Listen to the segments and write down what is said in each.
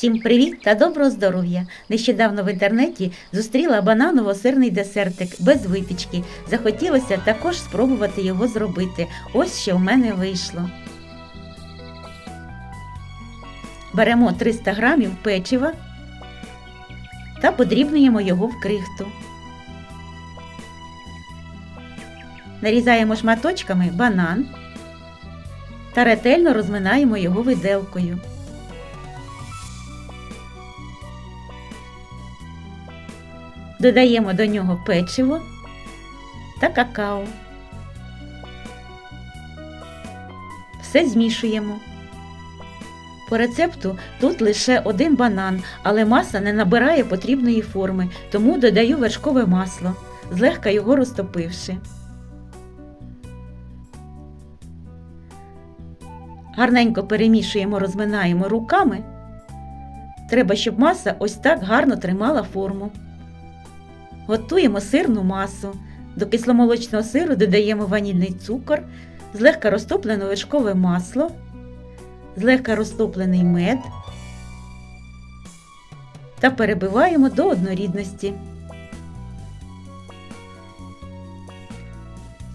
Всім привіт та доброго здоров'я! Нещодавно в інтернеті зустріла бананово-сирний десертик без випічки. Захотілося також спробувати його зробити. Ось що в мене вийшло. Беремо 300 грамів печива та подрібнюємо його в крихту. Нарізаємо шматочками банан та ретельно розминаємо його виделкою. Додаємо до нього печиво та какао. Все змішуємо. По рецепту тут лише один банан, але маса не набирає потрібної форми, тому додаю вершкове масло, злегка його розтопивши. Гарненько перемішуємо, розминаємо руками. Треба, щоб маса ось так гарно тримала форму. Готуємо сирну масу. До кисломолочного сиру додаємо ванільний цукор, злегка розтоплене вершкове масло, злегка розтоплений мед та перебиваємо до однорідності.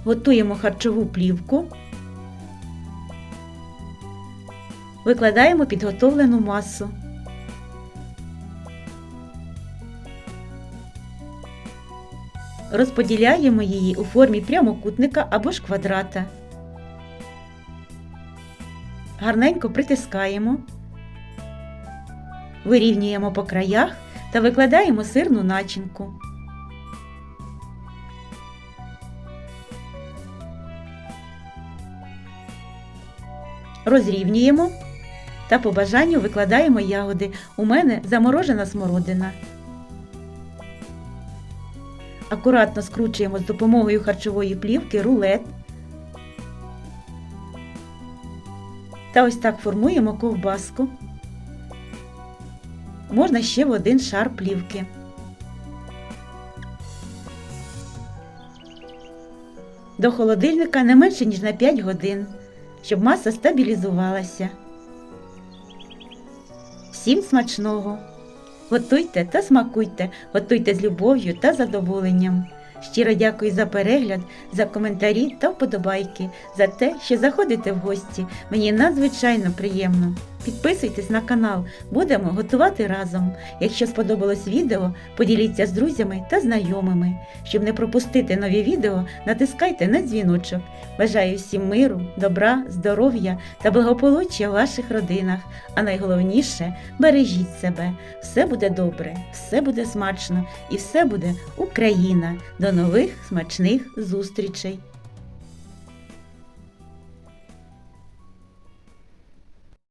Готуємо харчову плівку. Викладаємо підготовлену масу. Розподіляємо її у формі прямокутника або ж квадрата. Гарненько притискаємо, вирівнюємо по краях та викладаємо сирну начинку. Розрівнюємо та по бажанню викладаємо ягоди. У мене заморожена смородина. Акуратно скручуємо з допомогою харчової плівки рулет. Та ось так формуємо ковбаску. Можна ще в один шар плівки. До холодильника не менше, ніж на 5 годин, щоб маса стабілізувалася. Всім смачного! Готуйте та смакуйте, готуйте з любов'ю та задоволенням. Щиро дякую за перегляд, за коментарі та вподобайки, за те, що заходите в гості. Мені надзвичайно приємно. Підписуйтесь на канал, будемо готувати разом. Якщо сподобалось відео, поділіться з друзями та знайомими. Щоб не пропустити нові відео, натискайте на дзвіночок. Бажаю всім миру, добра, здоров'я та благополуччя в ваших родинах. А найголовніше бережіть себе. Все буде добре, все буде смачно і все буде Україна. До нових смачних зустрічей!